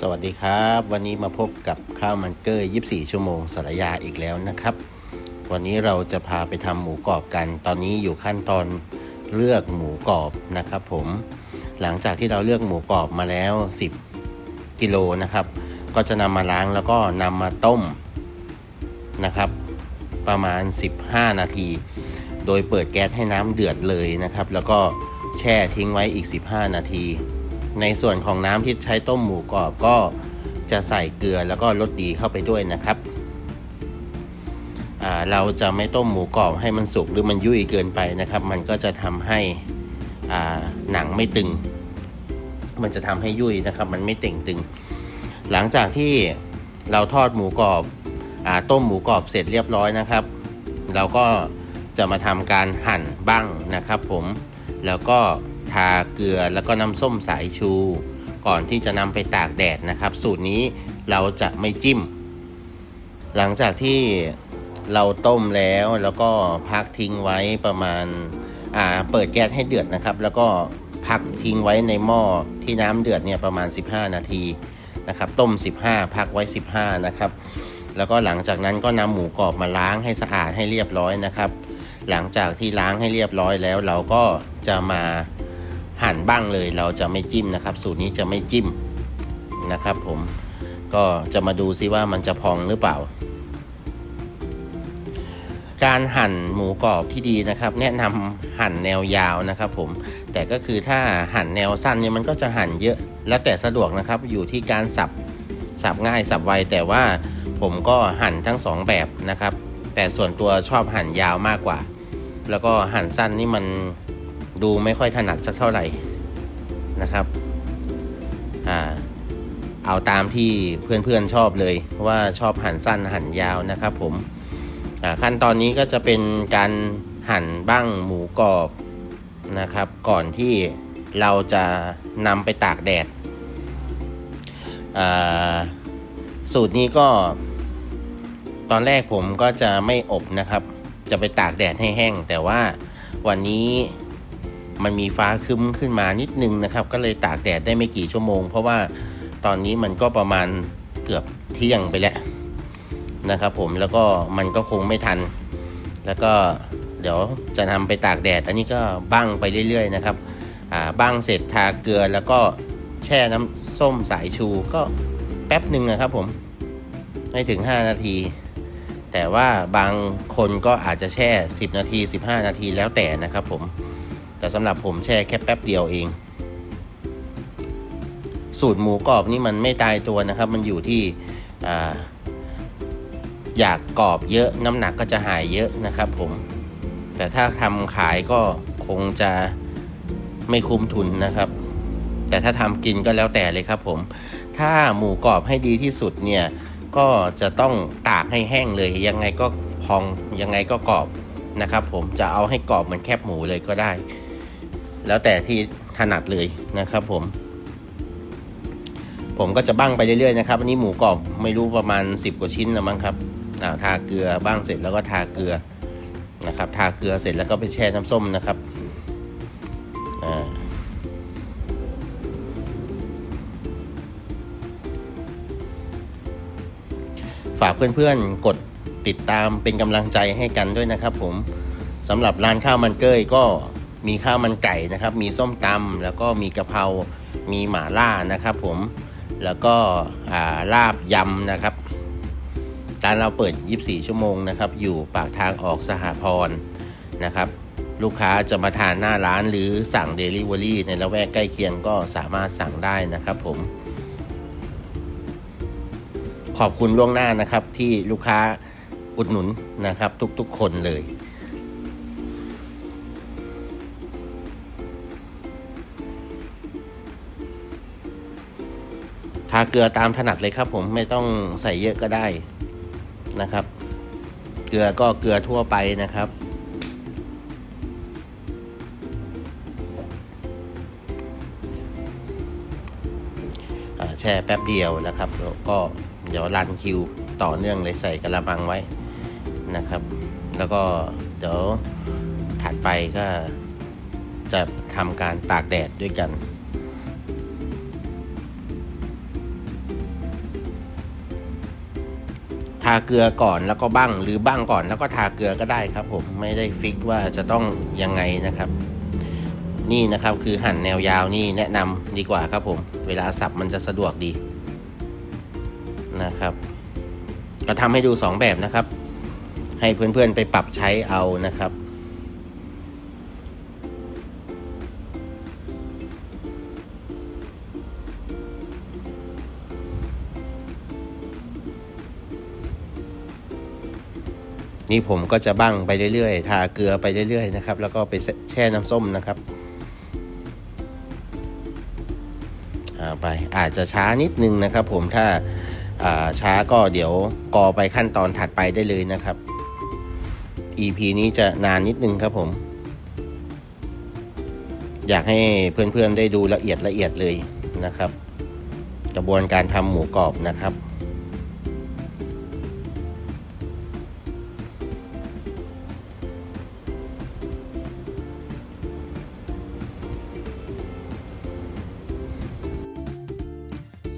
สวัสดีครับ วันนี้มาพบกับข้าวมันเกอร์ 24 ชั่วโมงสารยาอีกแล้วนะครับ วันนี้เราจะพาไปทำหมูกรอบกัน ตอนนี้อยู่ขั้นตอนเลือกหมูกรอบนะครับ ผม หลังจากที่เราเลือกหมูกรอบมาแล้ว 10 กิโลนะครับ ก็จะนำมาล้างแล้วก็นำมาต้มนะครับ ประมาณ 15 นาที โดยเปิดแก๊สให้น้ำเดือดเลยนะครับ แล้วก็แช่ทิ้งไว้อีก 15 นาที ในส่วนของน้ำที่ใช้ต้มหมูกรอบก็จะใส่เกลือแล้วก็รสดีเข้าไปด้วยนะครับ เราจะไม่ต้มหมูกรอบให้มันสุกหรือมันยุ่ยเกินไปนะครับ มันก็จะทำให้หนังไม่ตึง มันจะทำให้ยุ่ยนะครับ มันไม่เต่งตึง หลังจากที่เราทอดหมูกรอบอต้มหมูกรอบเสร็จเรียบร้อยนะครับ เราก็จะมาทำการหั่นบ้างนะครับ ผมแล้วก็ ทาเกลือแล้วก็น้ำส้มสายชู ก่อนที่จะนำไปตากแดดนะครับ สูตรนี้เราจะไม่จิ้ม หลังจากที่เราต้มแล้วแล้วก็พักทิ้งไว้ประมาณอ่าเปิดแก๊สให้เดือดนะครับ แล้วก็พักทิ้งไว้ในหม้อที่น้ำเดือดเนี่ยประมาณ 15 นาทีนะครับ ต้ม 15 พักไว้ 15 นะครับ แล้วก็หลังจากนั้นก็นำหมูกรอบมาล้างให้สะอาดให้เรียบร้อยนะครับ หลังจากที่ล้างให้เรียบร้อยแล้วเราก็จะมา หั่นบ้างเลยเราจะไม่จิ้มนะครับ สูตรนี้จะไม่จิ้มนะครับผมก็จะมาดูซิว่ามันจะพองหรือเปล่า การหั่นหมูกรอบที่ดีนะครับ แนะนำหั่นแนวยาวนะครับ ผมแต่ก็คือถ้าหั่นแนวสั้นเนี่ยมันก็จะหั่นเยอะ แล้วแต่สะดวกนะครับอยู่ที่การสับสับง่ายสับไวแต่ว่าผมก็หั่นทั้งสองแบบนะครับ แต่ส่วนตัวชอบหั่นยาวมากกว่า แล้วก็หั่นสั้นนี่มัน ดูไม่ค่อยถนัดสักเท่าไหร่นะครับอ่าเอาตามที่เพื่อนๆชอบเลยว่าชอบหั่นสั้นหั่นยาวนะครับผมอ่าขั้นตอนนี้ก็จะเป็นการหั่นบ้างหมูกรอบนะครับ ก่อนที่เราจะนำไปตากแดดอ่าสูตรนี้ก็ ตอนแรกผมก็จะไม่อบนะครับ จะไปตากแดดให้แห้ง แต่ว่าวันนี้ มันมีฟ้าคึ้มขึ้นมานิดนึงนะครับ ก็เลยตากแดดได้ไม่กี่ชั่วโมง เพราะว่าตอนนี้มันก็ประมาณเกือบเที่ยงไปแล้วนะครับ ผมแล้วก็มันก็คงไม่ทัน แล้วก็เดี๋ยวจะนำไปตากแดด อันนี้ก็บ้างไปเรื่อยๆนะครับอ่าบ้างเสร็จทาเกลือแล้วก็แช่น้ำส้มสายชูก็แป๊บหนึ่งนะครับผมไม่ถึง 5 นาที แต่ว่าบางคนก็อาจจะแช่ 10 นาที 15 นาทีแล้วแต่นะครับผม แต่สำหรับผมแช่แค่แป๊บเดียวเอง สูตรหมูกรอบนี่มันไม่ตายตัวนะครับ มันอยู่ที่ออยากกรอบเยอะน้ำหนักก็จะหายเยอะนะครับผม แต่ถ้าทำขายก็คงจะไม่คุ้มทุนนะครับ แต่ถ้าทำกินก็แล้วแต่เลยครับผม ถ้าหมูกรอบให้ดีที่สุดเนี่ยก็จะต้องตากให้แห้งเลย ยังไงก็พองยังไงก็กรอบนะครับผมจะเอาให้กรอบเหมือนแคบหมูเลยก็ได้ แล้วแต่ที่ถนัดเลยนะครับผม ผมก็จะบ้างไปเรื่อยๆนะครับอันนี้หมูกรอบไม่รู้ประมาณ 10 กว่าชิ้นแล้วมั้งครับาทาเกลือบ้างเสร็จแล้วก็ทาเกลือนะครับ ทาเกลือเสร็จแล้วก็ไปแช่น้ำส้มนะครับฝากเพื่อนๆกดติดตามเป็นกำลังใจให้กันด้วยนะครับผมสำหรับร้านข้าวมันเกยก็ มีข้าวมันไก่นะครับ มีส้มตำแล้วก็มีกะเพรามีหม่าล่านะครับผมแล้วก็าลาบยำนะครับร้านเราเปิด 24 ชั่วโมงนะครับ อยู่ปากทางออกสหพรนะครับ ลูกค้าจะมาทานหน้าร้านหรือสั่ง Delivery ในละแวกใกล้เคียงก็สามารถสั่งได้นะครับผม ขอบคุณล่วงหน้านะครับที่ลูกค้าอุดหนุนนะครับ ทุกๆคนเลยาเกลือตามถนัดเลยครับ ผมไม่ต้องใส่เยอะก็ได้นะครับ เกลือก็เกลือทั่วไปนะครับ แช่แป๊บเดียวนะครับแล้วก็เดี๋ยวรันคิวต่อเนื่องเลยใส่กระมังไว้นะครับ แล้วก็เดี๋ยวถัดไปก็จะทำการตากแดดด้วยกัน เกลือก่อนแล้วก็บ้างหรือบ้างก่อนแล้วก็ทาเกลือก็ได้ครับผมไม่ได้ฟิกว่าจะต้องยังไงนะครับ นี่นะครับคือหั่นแนวยาวนี่แนะนำดีกว่าครับผม เวลาสับมันจะสะดวกดีนะครับ ก็ทำให้ดู 2 แบบนะครับ ให้เพื่อนๆไปปรับใช้เอานะครับ นี่ผมก็จะบ้งไปเรื่อยๆ ทาเกลือไปเรื่อยๆนะครับ แล้วก็ไปแช่น้ำส้มนะครับอ่าไปอาจจะช้านิดนึงนะครับ ผมถ้าาช้าก็เดี๋ยวกอไปขั้นตอนถัดไปได้เลยนะครับ EP นี้จะนานนิดนึงครับผม อยากให้เพื่อนๆได้ดูละเอียดละเอียดเลยนะครับ กระบวนการทำหมูกรอบนะครับ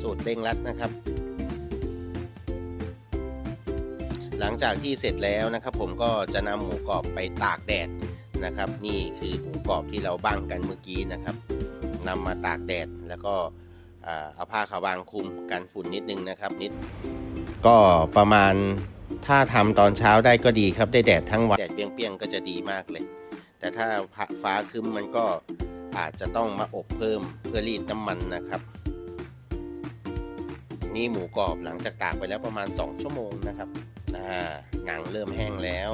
สูตรเร่งรัดนะครับ หลังจากที่เสร็จแล้วนะครับ ผมก็จะนำหมูกรอบไปตากแดดนะครับ นี่คือหมูกรอบที่เราบ้างกันเมื่อกี้นะครับนำมาตากแดดแล้วก็เอาผ้าขาวบางคลุมกันฝุ่นนิดนึงนะครับ นิดก็ประมาณถ้าทำตอนเช้าได้ก็ดีครับได้แดดทั้งวันแดดเปรี้ยงๆก็จะดีมากเลย แต่ถ้าฟ้าคึ้มมันก็อาจจะต้องมาอบเพิ่มเพื่อรีดน้ำมันนะครับ นี่หมูกรอบหลังจากตากไปแล้วประมาณ 2 ชั่วโมงนะครับหนังเริ่มแห้งแล้ว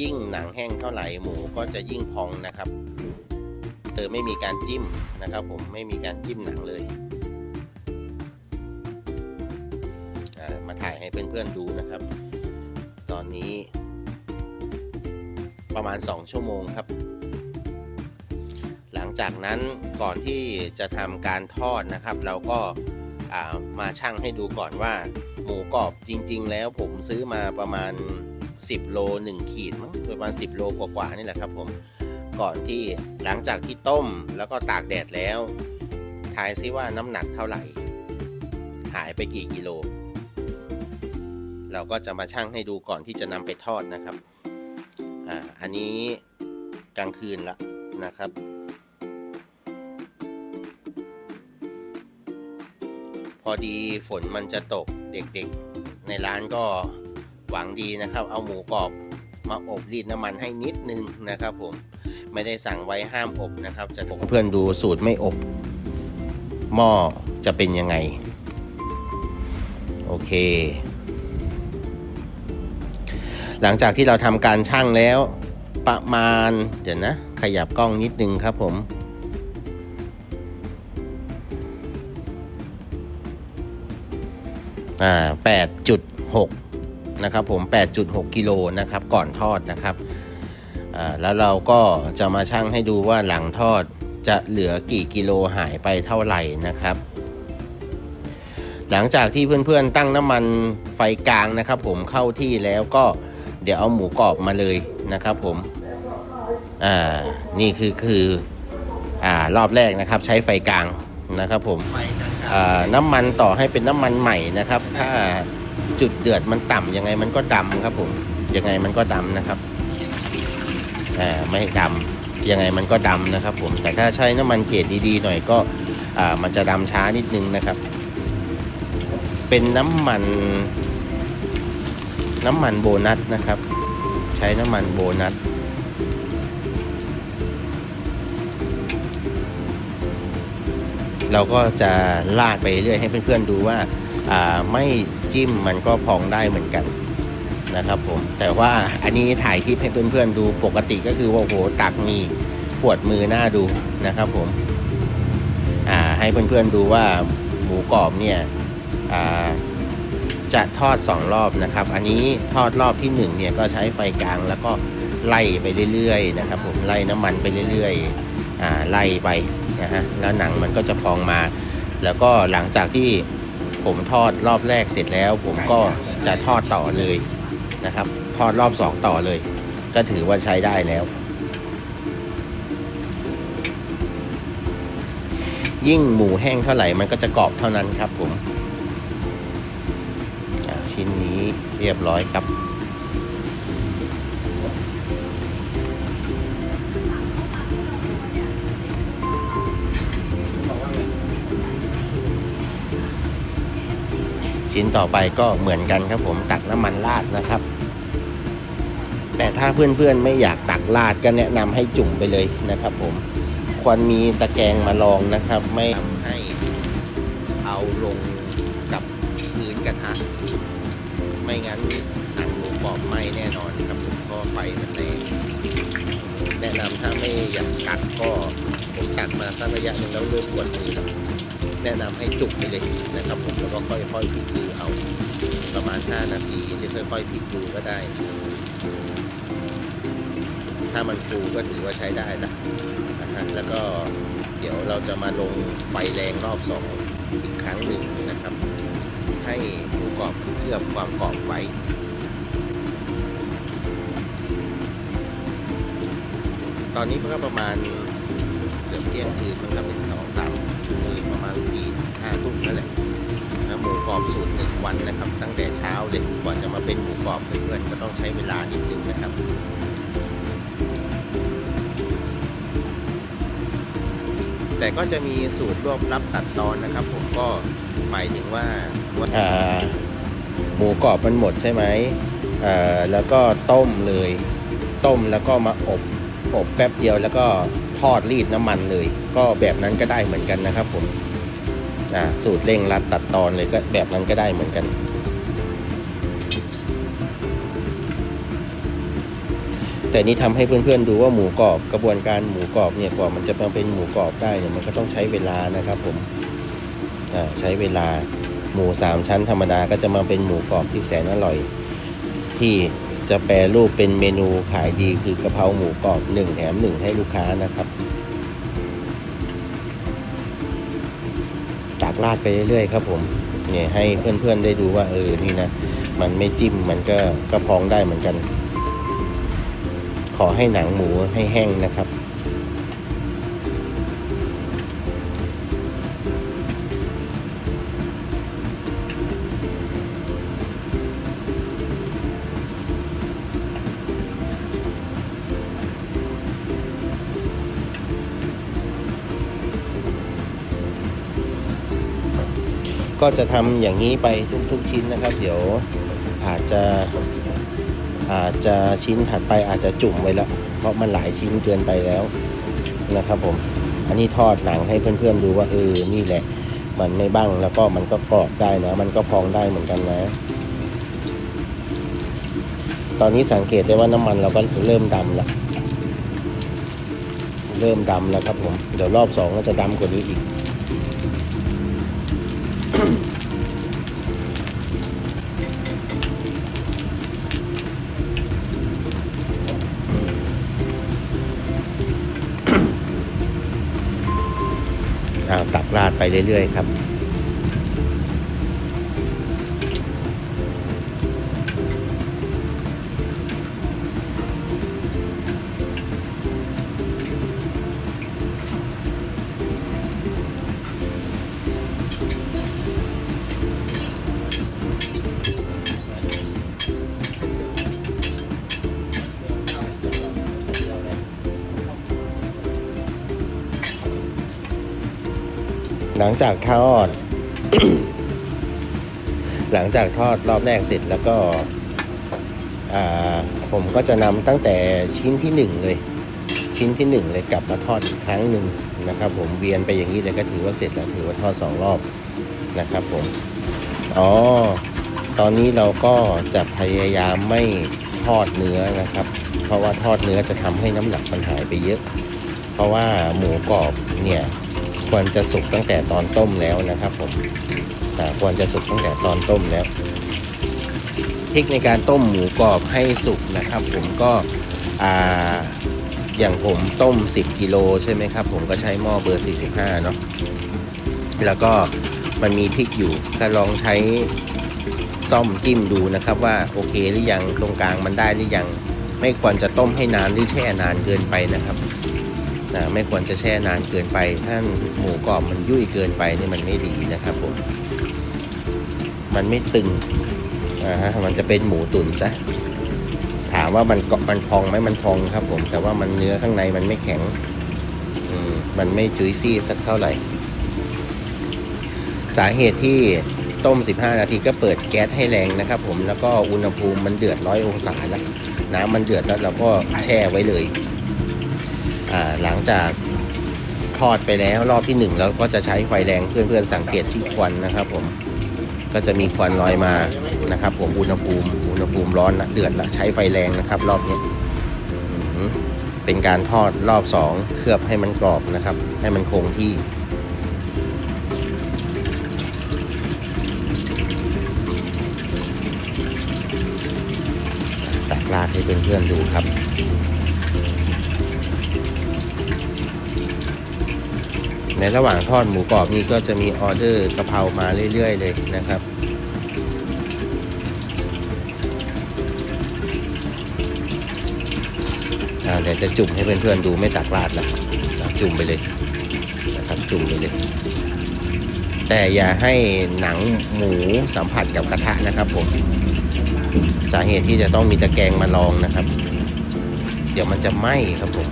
ยิ่งหนังแห้งเท่าไหร่หมูก็จะยิ่งพองนะครับเออไม่มีการจิ้มนะครับผมไม่มีการจิ้มหนังเลย มาถ่ายให้เพื่อนๆดูนะครับ ตอนนี้ ประมาณ 2 ชั่วโมงครับ หลังจากนั้นก่อนที่จะทำการทอดนะครับ เราก็ มาชั่งให้ดูก่อนว่าหมูกรอบจริง ๆ แล้วผมซื้อมาประมาณ 10 โล 1 ขีดมั้งประมาณ 10 โลกว่าๆนี่แหละครับผมก่อนที่หลังจากที่ต้มแล้วก็ตากแดดแล้วทายซิว่าน้ำหนักเท่าไหร่ หายไปกี่กิโล เราก็จะมาชั่งให้ดูก่อนที่จะนำไปทอดนะครับอ่าอันนี้กลางคืนละนะครับ พอดีฝนมันจะตกเด็กๆ ในร้านก็หวังดีนะครับ เอาหมูกรอบมาอบรีดน้ำมันให้นิดนึงนะครับผมไม่ได้สั่งไว้ห้ามอบนะครับ จะเพื่อนดูสูตรไม่อบ หม้อจะเป็นยังไง โอเค หลังจากที่เราทำการช่างแล้วประมาณ เดี๋ยวนะ ขยับกล้องนิดนึงครับผม อ่า8.6นะครับผม 8.6 กิโลนะครับก่อนทอดนะครับแล้วเราก็จะมาชั่งให้ดูว่าหลังทอดจะเหลือกี่กิโลหายไปเท่าไหร่นะครับ หลังจากที่เพื่อนๆตั้งน้ำมันไฟกลางนะครับ ผมเข้าที่แล้วก็เดี๋ยวเอาหมูกรอบมาเลยนะครับ ผมอ่านี่คือคืออ่ารอบแรกนะครับ ใช้ไฟกลางนะครับ ผมอ่า น้ำมันต่อให้เป็นน้ำมันใหม่นะครับ ถ้าจุดเดือดมันต่ำยังไงมันก็ดำครับผมยังไงมันก็ดำนะครับอ่าไม่ดำยังไงมันก็ดำนะครับ ผมแต่ถ้าใช้น้ำมันเกรดดีๆหน่อยก็มันจะดำช้านิดนึงนะครับ เป็นน้ำมัน น้ำมันโบนัสนะครับ ใช้น้ำมันโบนัส เราก็จะลากไปเรื่อยให้เพื่อนๆดูว่าอ่าไม่จิ้มมันก็พองได้เหมือนกันนะครับผมแต่ว่าอันนี้ถ่ายคลิปให้เพื่อนๆดูปกติก็คือว่าโหตักมีปวดมือหน้าดูนะครับผมอ่าให้เพื่อนๆดูว่าหมูกรอบเนี่ยอ่าจะทอด 2 รอบนะครับ อันนี้ทอดรอบที่ 1 เนี่ยก็ใช้ไฟกลางแล้วก็ไล่ไปเรื่อยๆนะครับผมไล่น้ำมันไปเรื่อยๆอ่าไล่ไป นะฮะแล้วหนังมันก็จะพองมา แล้วก็หลังจากที่ผมทอดรอบแรกเสร็จแล้ว ผมก็จะทอดต่อเลยนะครับ ทอดรอบสองต่อเลย ก็ถือว่าใช้ได้แล้ว ยิ่งหมูแห้งเท่าไหร่มันก็จะกรอบเท่านั้นครับผมชิ้นนี้เรียบร้อยครับ ชิ้นต่อไปก็เหมือนกันครับผมตักน้ำมันราดนะครับ แต่ถ้าเพื่อนๆไม่อยากตักราดก็แนะนำให้จุ่มไปเลยนะครับผมควรมีตะแกรงมาลองนะครับ ไม่ทำให้เอาลงกับพื้นกระทะไม่งั้นหนังหมูกรอบไหม้แน่นอนครับผมก็ไฟมันแรงแนะนำถ้าไม่อยากกัดก็ผมตักมาสักระยะหนึ่งแล้วเริ่มปวดมือครับ แนะนำให้จุกไปเลยนะครับผมแล้วก็ค่อยๆพลิกดูเอาประมาณ 5 นาทีหรือค่อยๆพลิกดูก็ได้ ถ้ามันฟูก็ถือว่าใช้ได้นะนะฮะแล้วก็เดี๋ยวเราจะมาลงไฟแรงรอบสองอีกครั้งหนึ่งนะครับ ให้หมูกรอบเคลือบความกรอบไว้ตอนนี้ก็ประมาณเกือบเที่ยงคืนมันก็เป็นสองสาม หรือประมาณสี่ห้าทุ่มนั่นแหละนะหมูกรอบสูตรหนึ่งวันนะครับ ตั้งแต่เช้าเลยกว่าจะมาเป็นหมูกรอบเพื่อนๆก็ต้องใช้เวลานิดนึงนะครับแต่ก็จะมีสูตรรวบลับตัดตอนนะครับ ผมก็หมายถึงว่าอ่าหมูกรอบมันหมดใช่ไหมอ่าแล้วก็ต้มเลย ต้มแล้วก็มาอบอบแป๊บเดียวแล้วก็ ทอดรีดน้ำมันเลย ก็แบบนั้นก็ได้เหมือนกันนะครับผมสูตรเร่งรัดตัดตอนเลยก็แบบนั้นก็ได้เหมือนกัน แต่นี่ทำให้เพื่อนๆดูว่าหมูกรอบกระบวนการหมูกรอบเนี่ยกว่ามันจะมาเป็นหมูกรอบได้เนี่ยมันก็ต้องใช้เวลานะครับผมใช้เวลาหมูสามชั้นธรรมดาก็จะมาเป็นหมูกรอบที่แสนอร่อย ที่ จะแปรรูปเป็นเมนูขายดีคือกะเพราหมูกรอบหนึ่งแถมหนึ่งให้ลูกค้านะครับตากราดไปเรื่อยๆครับผมเนี่ยให้เพื่อนๆได้ดูว่าเออนี่นะ มันไม่จิ้มมันก็กระพองได้เหมือนกัน ขอให้หนังหมูให้แห้งนะครับ ก็จะทำอย่างนี้ไปทุกๆชิ้นนะครับ เดี๋ยวอาจจะอาจจะชิ้นถัดไปอาจจะจุ่มไว้แล้ว เพราะมันหลายชิ้นเกินไปแล้วนะครับผม อันนี้ทอดหนังให้เพื่อนๆดูว่าเออนี่แหละ มันไม่บ้างแล้วก็มันก็กรอบได้นะ มันก็พองได้เหมือนกันนะ ตอนนี้สังเกตได้ว่าน้ำมันเราก็เริ่มดำแล้ว เริ่มดำแล้วครับผม เดี๋ยวรอบสองก็จะดำกว่านี้อีก ตักราดไปเรื่อยๆครับ งจากทอด หลังจากทอดรอบแรกเสร็จแล้วก็ผมก็จะนำตั้งแต่ชิ้นที่หนึ่งเลย ชิ้นที่หนึ่งเลยกลับมาทอดอีกครั้งหนึ่งนะครับ ผมเวียนไปอย่างนี้เลยก็ถือว่าเสร็จแล้วถือว่าทอดสองรอบนะครับผมอ๋อตอนนี้เราก็จะพยายามไม่ทอดเนื้อนะครับ เพราะว่าทอดเนื้อจะทำให้น้ำหนักมันหายไปเยอะ เพราะว่าหมูกรอบเนี่ย ควรจะสุกตั้งแต่ตอนต้มแล้วนะครับผมควรจะสุกตั้งแต่ตอนต้มแล้วเทคนิคในการต้มหมูกรอบให้สุกนะครับ ผมก็ออย่างผมต้ม 10กิโลใช่ไหมครับ ผมก็ใช้หม้อเบอร์ 45 เนาะแล้วก็มันมีทิกอยู่ก็ลองใช้ซ่อมจิ้มดูนะครับว่าโอเคหรือยังตรงกลางมันได้หรือยัง ไม่ควรจะต้มให้นานหรือแช่นานเกินไปนะครับ นะไม่ควรจะแช่นานเกินไป ถ้าหมูกรอบมันยุ่ยเกินไปนี่มันไม่ดีนะครับผม มันไม่ตึงอ่าฮะมันจะเป็นหมูตุ๋นซะถามว่ามันเกาะมันพองไหมมันพองครับผม แต่ว่ามันเนื้อข้างในมันไม่แข็งอืมมันไม่จุยซี่สักเท่าไหร่ สาเหตุที่ต้ม 15 นาทีก็เปิดแก๊สให้แรงนะครับ ผมแล้วก็อุณหภูมิมันเดือดร้อยองศาแล้วน้ำมันเดือดแล้วเราก็แช่ไว้เลย หลังจากทอดไปแล้วรอบที่หนึ่งเราก็จะใช้ไฟแรงเพื่อนๆสังเกตที่ควันนะครับ ผมก็จะมีควันลอยมานะครับ ผมอุณหภูมิอุณหภูมิร้อนนะเดือดละใช้ไฟแรงนะครับ รอบนี้เป็นการทอดรอบสองเคลือบให้มันกรอบนะครับ ให้มันคงที่ตักราดให้เพื่อนๆดูครับ ในระหว่างทอดหมูกรอบนี่ก็จะมีออเดอร์กะเพรามาเรื่อย ๆ เลยนะครับ เดี๋ยวจะจุ่มให้เพื่อนๆดูไม่ตักราดละอะจุ่มไปเลยนะครับจุ่มไปเลย แต่อย่าให้หนังหมูสัมผัสกับกระทะนะครับผมสาเหตุที่จะต้องมีตะแกรงมาลองนะครับ เดี๋ยวมันจะไหม้ครับผม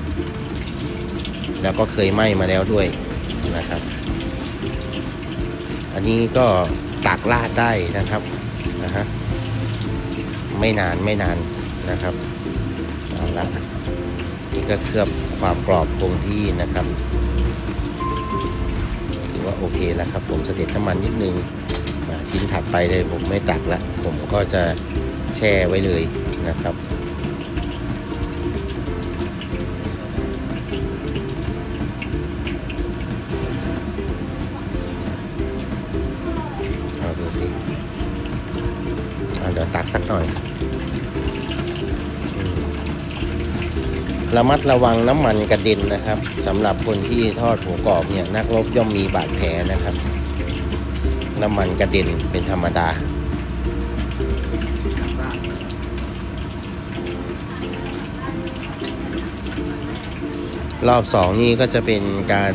แล้วก็เคยไหม้มาแล้วด้วย นะครับ อันนี้ก็ตักราดได้นะครับนะฮะไม่นานไม่นานนะครับเอาละนี่ก็เคลือบความกรอบคงที่นะครับถือว่าโอเคแล้วครับ ผมเสด็จน้ำมันนิดนึงชิ้นถัดไปเลยผมไม่ตักละผมก็จะแช่ไว้เลยนะครับ ดี๋ยวตักสักหน่อย ระมัดระวังน้ำมันกระเด็นนะครับสำหรับคนที่ทอดหมูกรอบเนี่ยนักรบย่อมมีบาดแผลนะครับ น้ำมันกระเด็นเป็นธรรมดารอบสองนี่ก็จะเป็นการ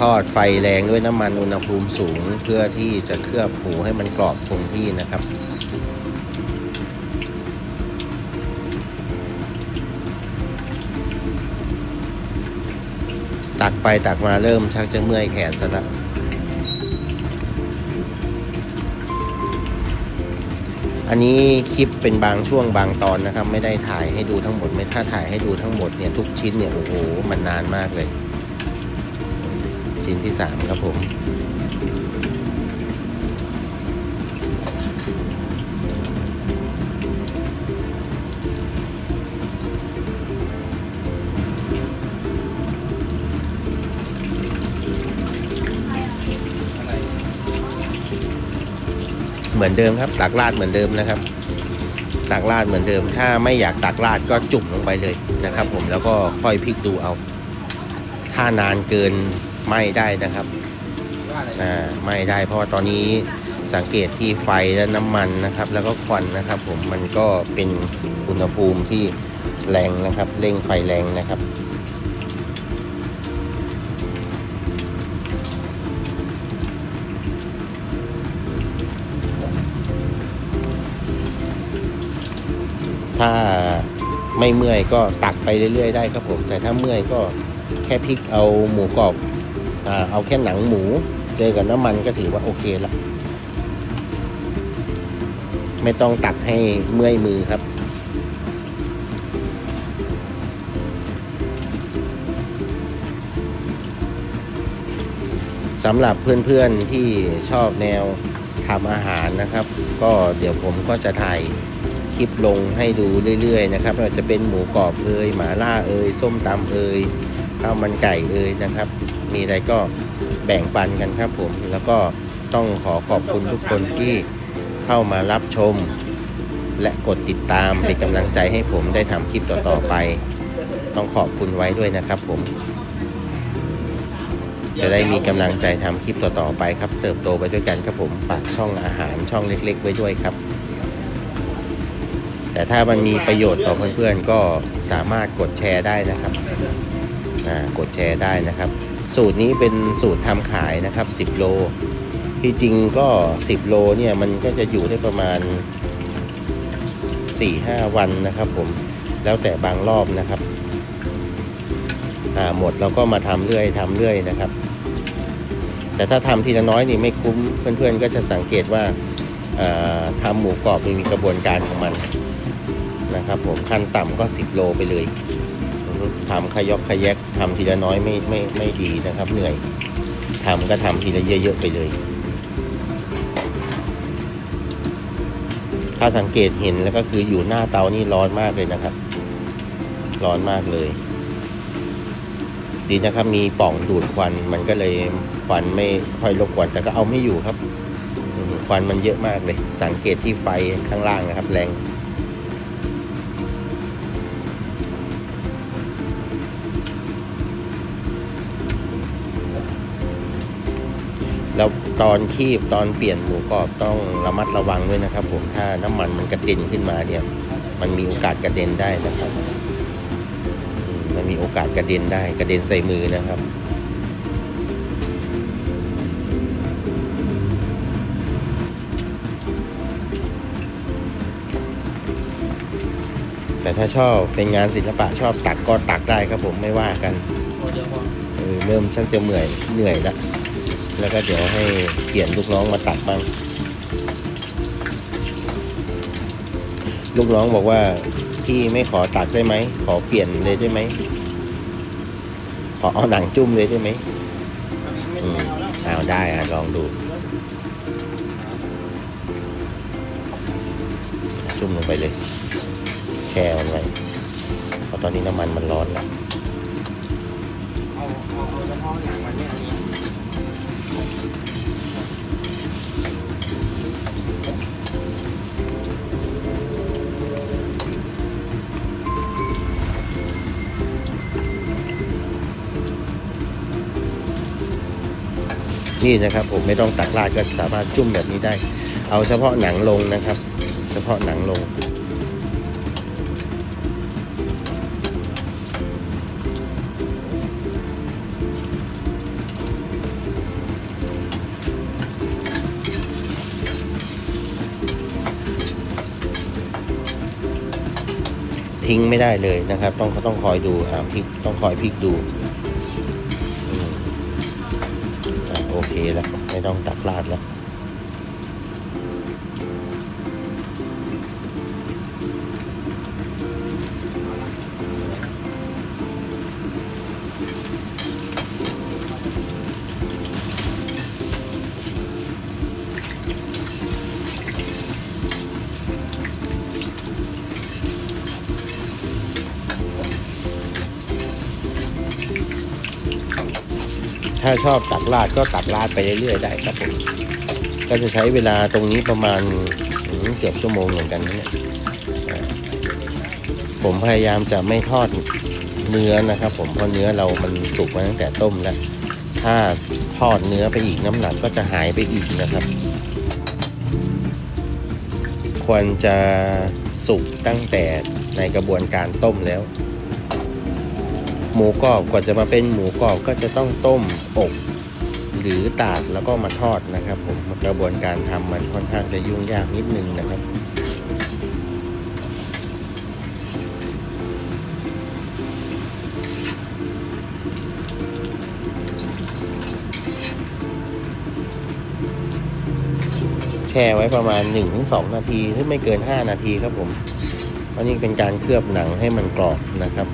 ทอดไฟแรงด้วยน้ำมันอุณหภูมิสูง เพื่อที่จะเคลือบหมูให้มันกรอบคงที่นะครับ ตักไปตักมาเริ่มชักจะเมื่อยแขนซะแล้วอันนี้คลิปเป็นบางช่วงบางตอนนะครับ ไม่ได้ถ่ายให้ดูทั้งหมด ไม่ถ้าถ่ายให้ดูทั้งหมดเนี่ยทุกชิ้นเนี่ยโอ้โหมันนานมากเลย ชิ้นที่สามครับผม เหมือนเดิมครับตักราดเหมือนเดิมนะครับตักราดเหมือนเดิม ถ้าไม่อยากตักราดก็จุ่มลงไปเลยนะครับ ผมแล้วก็ค่อยพลิกดูเอา ถ้านานเกินไหม่ได้นะครับอ่าไม่ได้เพราะว่าตอนนี้สังเกตที่ไฟและน้ำมันนะครับ แล้วก็ควันนะครับ ผมมันก็เป็นอุณหภูมิที่แรงนะครับ เร่งไฟแรงนะครับ ถ้าไม่เมื่อยก็ตักไปเรื่อยๆได้ครับผม แต่ถ้าเมื่อยก็แค่พลิกเอาหมูกรอบเอาแค่หนังหมูเจอกับน้ำมันก็ถือว่าโอเคละไม่ต้องตักให้เมื่อยมือครับ สำหรับเพื่อนๆที่ชอบแนวทำอาหารนะครับ ก็เดี๋ยวผมก็จะถ่าย คลิปลงให้ดูเรื่อยๆนะครับไม่ว่าจะเป็นหมูกรอบเอ่ยหมาล่าเอ่ยส้มตำเอ่ยข้าวมันไก่เอ่ยนะครับ มีอะไรก็แบ่งปันกันครับผม แล้วก็ต้องขอขอบคุณทุกคนที่เข้ามารับชม และกดติดตามเป็นกำลังใจให้ผมได้ทำคลิปต่อๆไป ต้องขอบคุณไว้ด้วยนะครับผม จะได้มีกำลังใจทำคลิปต่อๆไปครับ เติบโตไปด้วยกันครับผมฝากช่องอาหารช่องเล็ก ๆ ไว้ด้วยครับ แต่ถ้ามันมีประโยชน์ต่อเพื่อนๆก็สามารถกดแชร์ได้นะครับกดแชร์ได้นะครับ สูตรนี้เป็นสูตรทำขายนะครับ 10 โล ที่จริงก็ 10 โลเนี่ยมันก็จะอยู่ได้ประมาณสี่ห้าวันนะครับผมแล้วแต่บางรอบนะครับหมดเราก็มาทำเรื่อยทำเรื่อยนะครับ แต่ถ้าทำทีละน้อยนี่ไม่คุ้มเพื่อนๆก็จะสังเกตว่าอ่าทำหมูกรอบมีกระบวนการของมัน นะครับผมขั้นต่ำก็ 10 โลไปเลยทำขยอกขยแยกทำทีละน้อยไม่ไม่ไม่ดีนะครับ เหนื่อยทำก็ทำทีละเยอะๆไปเลย ถ้าสังเกตเห็นแล้วก็คืออยู่หน้าเตานี่ร้อนมากเลยนะครับ ร้อนมากเลย ดีนะครับมีปล่องดูดควันมันก็เลยควันไม่ค่อยรบกวนแต่ก็เอาไม่อยู่ครับควันมันเยอะมากเลย สังเกตที่ไฟข้างล่างนะครับ แรง ตอนคีบตอนเปลี่ยนหมูกรอบต้องระมัดระวังด้วยนะครับ ผมถ้าน้ำมันมันกระเด็นขึ้นมาเนี่ย มันมีโอกาสกระเด็นได้นะครับอืมมันมีโอกาสกระเด็นได้กระเด็นใส่มือนะครับแต่ถ้าชอบเป็นงานศิลปะชอบตักก็ตักได้ครับผมไม่ว่ากันตัวเดียวพอเออเริ่มชักจะเหนื่อยเหนื่อยแล้ว แล้วก็เดี๋ยวให้เปลี่ยนลูกน้องมาตักบ้างลูกน้องบอกว่าพี่ไม่ขอตักได้ไหม ขอเปลี่ยนเลยได้ไหม ขอเอาหนังจุ่มเลยได้ไหมอันนี้ไม่อืมเอาวได้อะลองดู จุ่มลงไปเลย แช่มันไว้เพราะตอนนี้น้ำมันมันร้อนแล้วเอาเอาเอาเฉพาะเนี่ย นี่นะครับ ผมไม่ต้องตักราดก็สามารถจุ่มแบบนี้ได้ เอาเฉพาะหนังลงนะครับ เฉพาะหนังลง ทิ้งไม่ได้เลยนะครับ ต้องต้องคอยดูอ่าพลิกต้องคอยพลิกดู แล้ว ไม่ต้องตักลาดแล้ว ถ้าชอบตักราดก็ตักราดไปเรื่อยๆได้ครับผมก็จะใช้เวลาตรงนี้ประมาณเกือบชั่วโมงเหมือนกันนะเนี่ยผมพยายามจะไม่ทอดเนื้อนะครับ ผมเพราะเนื้อเรามันสุกมาตั้งแต่ต้มแล้ว ถ้าทอดเนื้อไปอีกน้ำหนักก็จะหายไปอีกนะครับ ควรจะสุกตั้งแต่ในกระบวนการต้มแล้ว หมูกรอบกว่าจะมาเป็นหมูกรอบก็จะต้องต้มอบหรือตากแล้วก็มาทอดนะครับผมกระบวนการทำมันค่อนข้างจะยุ่งยากนิดนึงนะครับแช่ไว้ประมาณ 1-2 นาทีถ้าไม่เกิน 5 นาทีครับผมเพราะนี่เป็นการเคลือบหนังให้มันกรอบนะครับ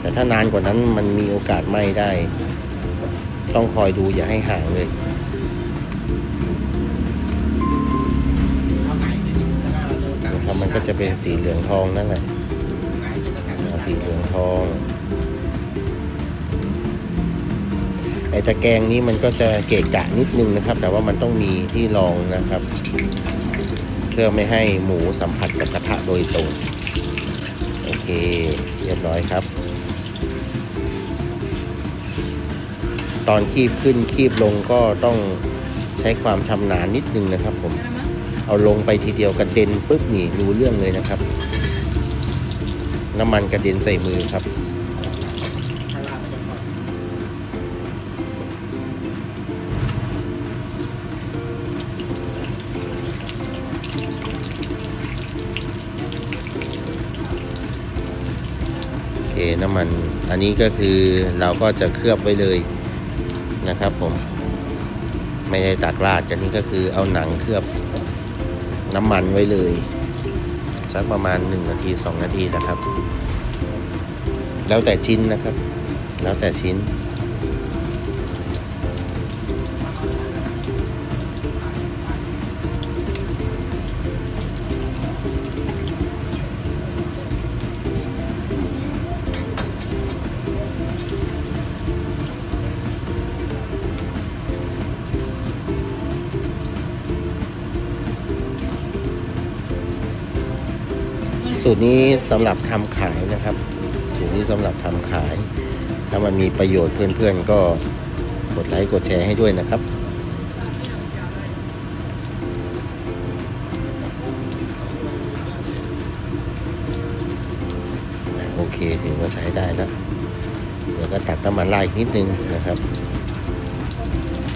แต่ถ้านานกว่านั้นมันมีโอกาสไหม้ได้ ต้องคอยดูอย่าให้ห่างเลยนะครับมันก็จะเป็นสีเหลืองทองนั่นแหละสีเหลืองทองไอ้ตะแกรงนี้มันก็จะเกะกะนิดนึงนะครับ แต่ว่ามันต้องมีที่รองนะครับ เพื่อไม่ให้หมูสัมผัสกับกระทะโดยตรง โอเค เรียบร้อยครับ ตอนคีบขึ้นคีบลงก็ต้องใช้ความชำนาญนิดนึงนะครับ ผม เอาลงไปทีเดียวกระเด็นปุ๊บนี่รู้เรื่องเลยนะครับ น้ำมันกระเด็นใส่มือครับน้ำมัน อันนี้ก็คือเราก็จะเคลือบไว้เลย นะครับผมไม่ได้ตักราดอันนี้ก็คือเอาหนังเคลือบน้ำมันไว้เลย สักประมาณ 1 นาที 2 นาทีนะครับ แล้วแต่ชิ้นนะครับ แล้วแต่ชิ้น สูตรนี้สำหรับทำขายนะครับ สูตรนี้สำหรับทำขาย ถ้ามันมีประโยชน์เพื่อนๆก็กดไลค์กดแชร์ให้ด้วยนะครับโอเคถือว่าใช้ได้แล้ว เดี๋ยวก็ตักน้ำมันไล่นิดนึงนะครับ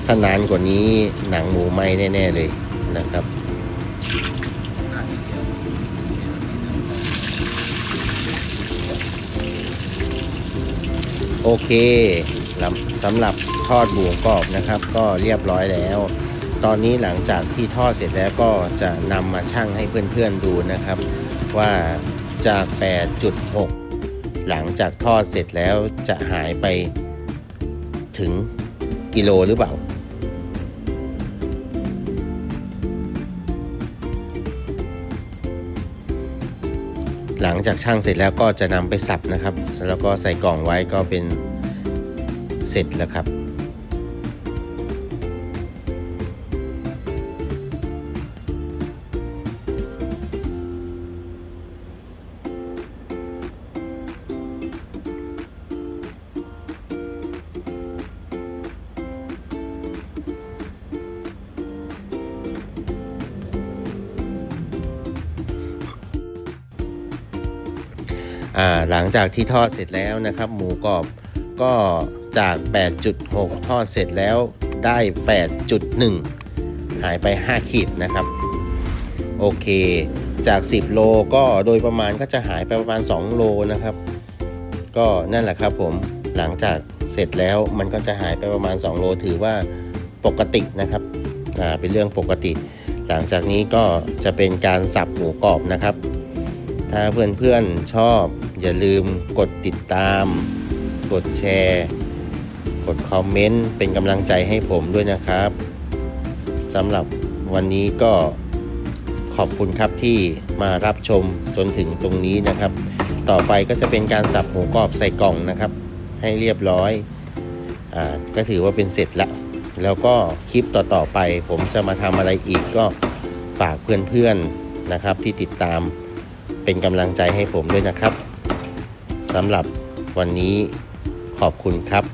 ถ้านานกว่านี้หนังหมูไหมแน่ ๆ เลยนะครับ โอเคสำหรับทอดหมูกรอบนะครับ ก็เรียบร้อยแล้ว ตอนนี้หลังจากที่ทอดเสร็จแล้วก็จะนำมาชั่งให้เพื่อนๆดูนะครับ ว่าจาก 8.6 หลังจากทอดเสร็จแล้วจะหายไปถึงกิโลหรือเปล่า หลังจากช่างเสร็จแล้วก็จะนำไปสับนะครับ แล้วก็ใส่กล่องไว้ก็เป็นเสร็จแล้วครับ หลังจากที่ทอดเสร็จแล้วนะครับ หมูกรอบก็จาก 8.6 ทอดเสร็จแล้วได้ 8.1 หายไป 5 ขีดนะครับ โอเค จาก 10 โลก็โดยประมาณก็จะหายไปประมาณ 2 โลนะครับ ก็นั่นแหละครับผมหลังจากเสร็จแล้วมันก็จะหายไปประมาณ 2 โลถือว่าปกตินะครับอ่าเป็นเรื่องปกติ หลังจากนี้ก็จะเป็นการสับหมูกรอบนะครับ ถ้าเพื่อนๆชอบ อย่าลืมกดติดตาม กดแชร์ กดคอมเมนต์ เป็นกำลังใจให้ผมด้วยนะครับสำหรับวันนี้ก็ขอบคุณครับที่มารับชมจนถึงตรงนี้นะครับ ต่อไปก็จะเป็นการสับหมูกรอบใส่กล่องนะครับ ให้เรียบร้อยอ่าก็ถือว่าเป็นเสร็จละแล้วก็คลิปต่อๆไป ผมจะมาทำอะไรอีกก็ฝากเพื่อนๆนะครับที่ติดตาม เป็นกำลังใจให้ผมด้วยนะครับสำหรับวันนี้ขอบคุณครับ